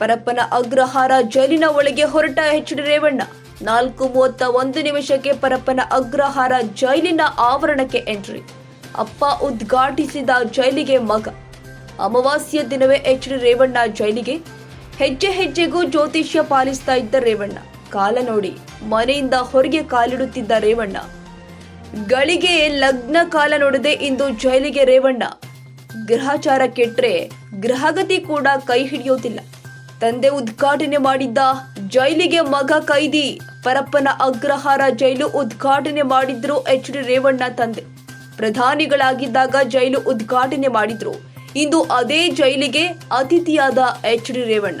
ಪರಪ್ಪನ ಅಗ್ರಹಾರ ಜೈಲಿನ ಒಳಗೆ ಹೊರಟ ಎಚ್ ಡಿ ರೇವಣ್ಣ. ನಾಲ್ಕು ಮೂವತ್ತ ಒಂದು ನಿಮಿಷಕ್ಕೆ ಪರಪ್ಪನ ಅಗ್ರಹಾರ ಜೈಲಿನ ಆವರಣಕ್ಕೆ ಎಂಟ್ರಿ. ಅಪ್ಪ ಉದ್ಘಾಟಿಸಿದ ಜೈಲಿಗೆ ಮಗ. ಅಮಾವಾಸ್ಯ ದಿನವೇ ಎಚ್ ಡಿ ರೇವಣ್ಣ ಜೈಲಿಗೆ. ಹೆಜ್ಜೆ ಹೆಜ್ಜೆಗೂ ಜ್ಯೋತಿಷ್ಯ ಪಾಲಿಸ್ತಾ ಇದ್ದ ರೇವಣ್ಣ. ಕಾಲ ನೋಡಿ, ಮನೆಯಿಂದ ಹೊರಗೆ ಕಾಲಿಡುತ್ತಿದ್ದ ರೇವಣ್ಣ. ಗಳಿಗೆ ಲಗ್ನ ಕಾಲ ನೋಡದೆ ಇಂದು ಜೈಲಿಗೆ ರೇವಣ್ಣ. ಗ್ರಹಚಾರ ಕೆಟ್ಟರೆ ಗ್ರಹಗತಿ ಕೂಡ ಕೈ ಹಿಡಿಯೋದಿಲ್ಲ. ತಂದೆ ಉದ್ಘಾಟನೆ ಮಾಡಿದ್ದ ಜೈಲಿಗೆ ಮಗ ಕೈದಿ. ಪರಪ್ಪನ ಅಗ್ರಹಾರ ಜೈಲು ಉದ್ಘಾಟನೆ ಮಾಡಿದ್ರು ಎಚ್ ಡಿ ರೇವಣ್ಣ ತಂದೆ. ಪ್ರಧಾನಿಗಳಾಗಿದ್ದಾಗ ಜೈಲು ಉದ್ಘಾಟನೆ ಮಾಡಿದ್ರು. ಇಂದು ಅದೇ ಜೈಲಿಗೆ ಅತಿಥಿಯಾದ ಎಚ್ ಡಿ ರೇವಣ್ಣ.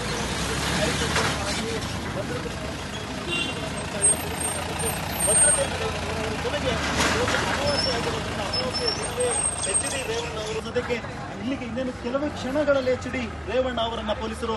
ಸದ್ಯಕ್ಕೆ ಇಲ್ಲಿಗೆ ಇನ್ನೇನು ಕೆಲವೇ ಕ್ಷಣಗಳಲ್ಲಿ ಎಚ್ ಡಿ ರೇವಣ್ಣ ಅವರನ್ನ ಪೊಲೀಸರು